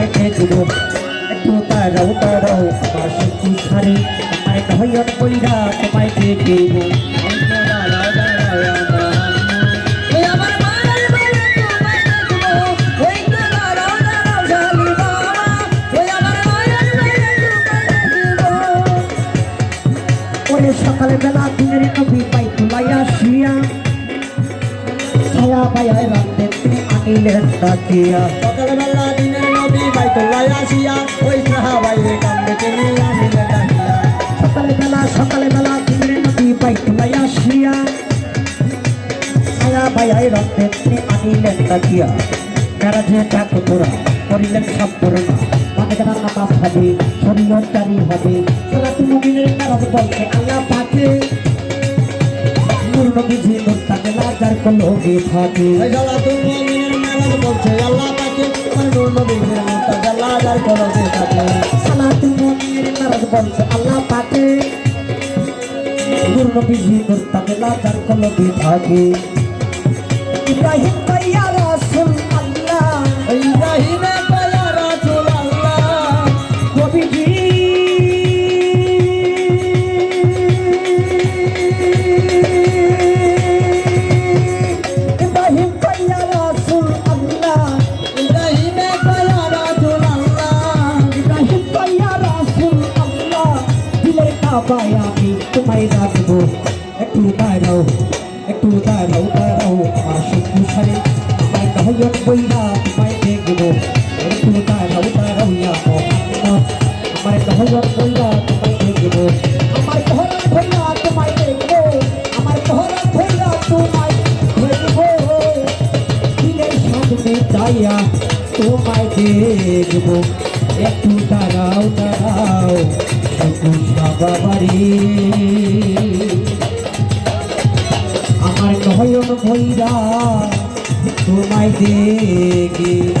আয় দেখব একটু তারাও তারাও আমার শক্তি সারে আয় নয়ন দিনের কবি পাই তুলাইয়া শিয়া ছায়া পায়ায় রাখতে আনিলেন ডাকিয়া সকালবেলা আসিয়া ওই সাহাবাইরে কান্দে তিনি হবে শরীয়তকারী হবে। যার করতে থাকে সালাতু মুমিনের নারাজ বলছে আল্লাহ পাকে। নূর নবী নূর তাকে লাজার কলবে থাকে। ইব্রাহিম কাবায় আমি তোমায় রাখব একটু দাঁড়াও একটু দাঁড়াও দাঁড়াও শুধু সারে আমার গায়ক বইরা তোমায় দেখব একটু দাঁড়াও দাঁড়াও আমার গায়ক বইরা তোমায় দেখব আমার ঘর ভইরা তোমায় দেখব আমার ঘর ভইরা তোমায় দেখব যাইয়া তোমায় দেখব একটু দাঁড়াও দাঁড়াও বাবারি। আমার নয়ন ভৈরা তোমায় দেখব